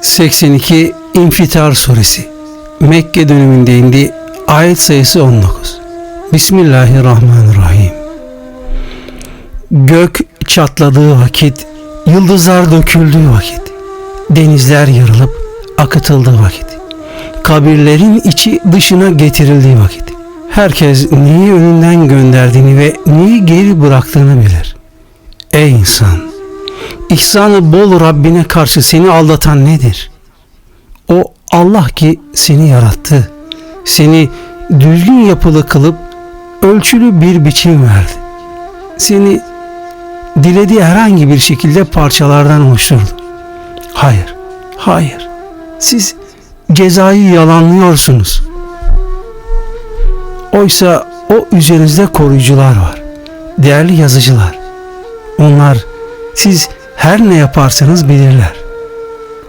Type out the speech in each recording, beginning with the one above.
82 İnfitar Suresi Mekke döneminde indi. Ayet sayısı 19 Bismillahirrahmanirrahim Gök çatladığı vakit, yıldızlar döküldüğü vakit, denizler yarılıp akıtıldığı vakit, kabirlerin içi dışına getirildiği vakit, herkes neyi önünden gönderdiğini ve neyi geri bıraktığını bilir. Ey insan! İhsanı bol Rabbine karşı seni aldatan nedir? O Allah ki seni yarattı. Seni düzgün yapılı kılıp ölçülü bir biçim verdi. Seni dilediği herhangi bir şekilde parçalardan oluşturdu. Hayır, hayır. Siz cezayı yalanlıyorsunuz. Oysa o üzerinizde koruyucular var. Değerli yazıcılar. Onlar siz her ne yaparsanız bilirler.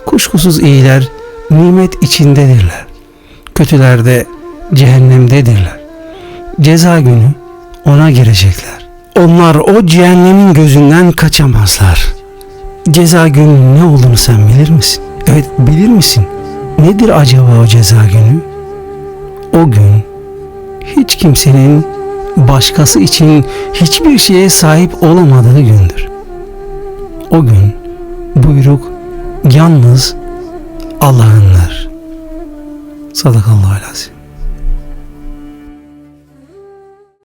Kuşkusuz iyiler nimet içindedirler. Kötüler de cehennemdedirler. Ceza günü ona girecekler. Onlar o cehennemin gözünden kaçamazlar. Ceza günü ne olduğunu sen bilir misin? Evet bilir misin? Nedir acaba o ceza günü? O gün hiç kimsenin başkası için hiçbir şeye sahip olamadığı gündür. O gün buyruk yalnız Allah'ındır. Sadakallahu aleyhi